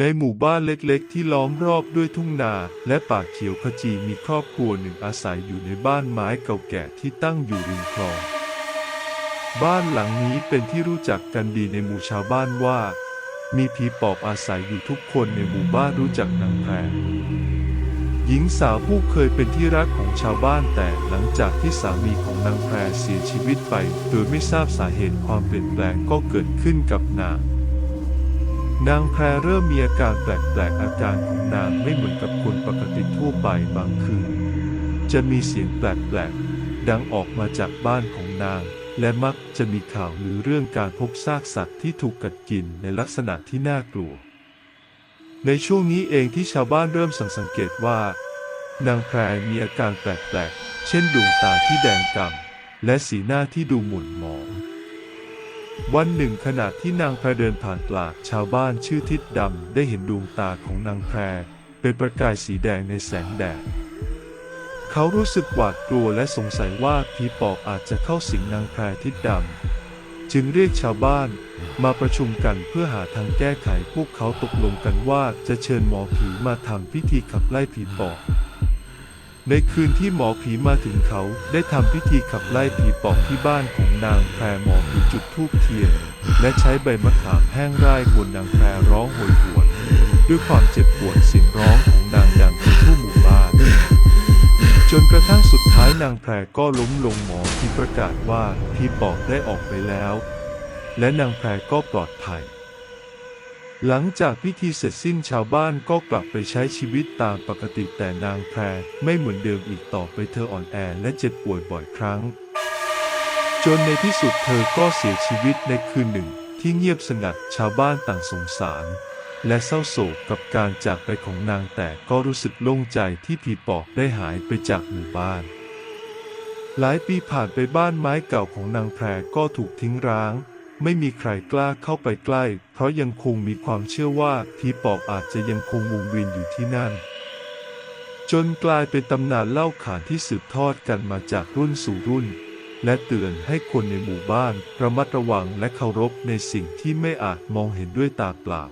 ในหมู่บ้านเล็กๆ ที่ล้อมรอบด้วยทุ่งนาและป่าเขียวขจีมีครอบครัวหนึ่งอาศัยอยู่ในบ้านไม้เก่าแก่ที่ตั้งอยู่ริมคลอง บ้านหลังนี้เป็นที่รู้จักกันดีในหมู่ชาวบ้านว่า มีผีปอบอาศัยอยู่ทุกคนในหมู่บ้านรู้จักนางแพรหญิงสาวผู้เคยเป็นที่รักของชาวบ้านแต่หลังจากที่สามีของนางแพรเสียชีวิตไป โดยไม่ทราบสาเหตุความเปลี่ยนแปลงก็เกิดขึ้นกับนาง นางแพรเริ่มมีอาการแปลกๆ อาการของนางไม่เหมือนกับคนปกติทั่วไปบางคืน จะมีเสียงแปลกๆ ดังออกมาจากบ้านของนาง และมักจะมีข่าวหรือเรื่องการพบซากสัตว์ที่ถูกกัดกินในลักษณะที่น่ากลัว ในช่วงนี้เองที่ชาวบ้านเริ่มสังเกตว่า นางแพรมีอาการแปลกๆ เช่นดวงตาที่แดงกำ่ำและสีหน้าที่ดูหม่นหมอง วันหนึ่งขณะที่นางแพรเดินผ่านตลาดชาวบ้านชื่อทิดดำได้เห็นดวงตาของนางแพรเป็นประกายสีแดงในแสงแดด เขารู้สึกหวาดกลัวและสงสัยว่าผีปอบอาจจะเข้าสิงนางแพรทิดดำจึงเรียกชาวบ้านมาประชุมกันเพื่อหาทางแก้ไขพวกเขาตกลงกันว่าจะเชิญหมอผีมาทำพิธีขับไล่ผีปอบ ในคืนที่หมอผีมาถึงเขาได้ทำพิธีขับไล่ผีปอบที่บ้านของนางแพรหมอผีจุดธูปเทียน และใช้ใบมะขามแห้งร่ายบนนางแพรร้องโหยหวน ด้วยความเจ็บปวดเสียงร้องของนางดังไปทั่วหมู่บ้าน จนกระทั่งสุดท้ายนางแพรก็ล้มลงหมอที่ประกาศว่าผีปอบได้ออกไปแล้ว และนางแพรก็ปลอดภัย หลังจากพิธีเสร็จสิ้นชาวบ้านก็กลับไปใช้ชีวิตตามปกติแต่นางแพรไม่เหมือนเดิมอีกต่อไปเธออ่อนแอและเจ็บป่วยบ่อยครั้ง จนในที่สุดเธอก็เสียชีวิตในคืนหนึ่งที่เงียบสงัดชาวบ้านต่างสงสาร และเศร้าโศกกับการจากไปของนางแต่ก็รู้สึกโล่งใจที่ผีปอบได้หายไปจากหมู่บ้าน หลายปีผ่านไปบ้านไม้เก่าของนางแพรก็ถูกทิ้งร้าง ไม่มีใครกล้าเข้าไปใกล้ เพราะยังคงมีความเชื่อว่าผีปอบอาจจะยังคงวงเวียนอยู่ที่นั่น จนกลายเป็นตำนานเล่าขานที่สืบทอดกันมาจากรุ่นสู่รุ่น และเตือนให้คนในหมู่บ้านระมัดระวังและเคารพในสิ่งที่ไม่อาจมองเห็นด้วยตาเปล่า